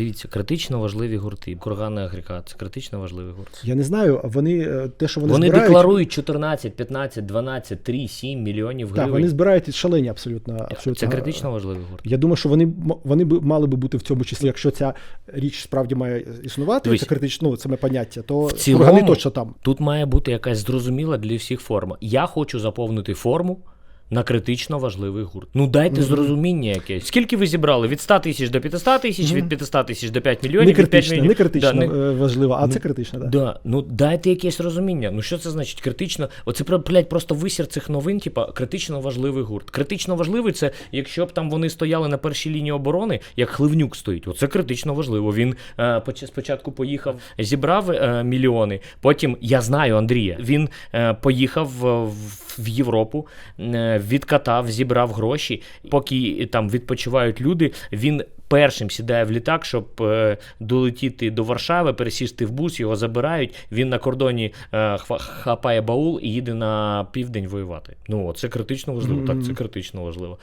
Дивіться, критично важливі гурти. Курганний агрегат це критично важливий гурт. Я не знаю, вони е, те, що вони, Вони збирають, декларують 14, 15, 12, 3, 7 мільйонів так, гривень. вони збирають шалені абсолютно. абсолютно. Це критично важливий гурт. Я думаю, що вони вони б мали би бути в цьому числі, якщо ця річ справді має існувати, Дивись. це критично, ну, саме поняття, то В цілому, кургани точно там. Тут має бути якась зрозуміла для всіх форма. Я хочу заповнити форму. На критично важливий гурт. Ну дайте зрозуміння якесь. Скільки ви зібрали? Від 100 тисяч до 500 тисяч, від 500 тисяч до 5 мільйонів, Не від 5 критично, мільйонів. не критично Да, не- е, важливо, а Ну, це критично, так. Да, ну дайте якесь розуміння. Ну що це значить критично? Оце про- блядь, просто висір цих новин, типа критично важливий гурт. Критично важливий це якщо б там вони стояли на першій лінії оборони, як Хливнюк стоїть. Оце критично важливо. Він е, поч- спочатку поїхав, зібрав е, мільйони. Потім я знаю Андрія. Він е, поїхав в, в Європу, е, відкатав, зібрав гроші. Поки там відпочивають люди, він першим сідає в літак, щоб е, долетіти до Варшави, пересісти в бус, його забирають. Він на кордоні е, хапає баул і їде на південь воювати. Ну, це критично важливо. Так, це критично важливо.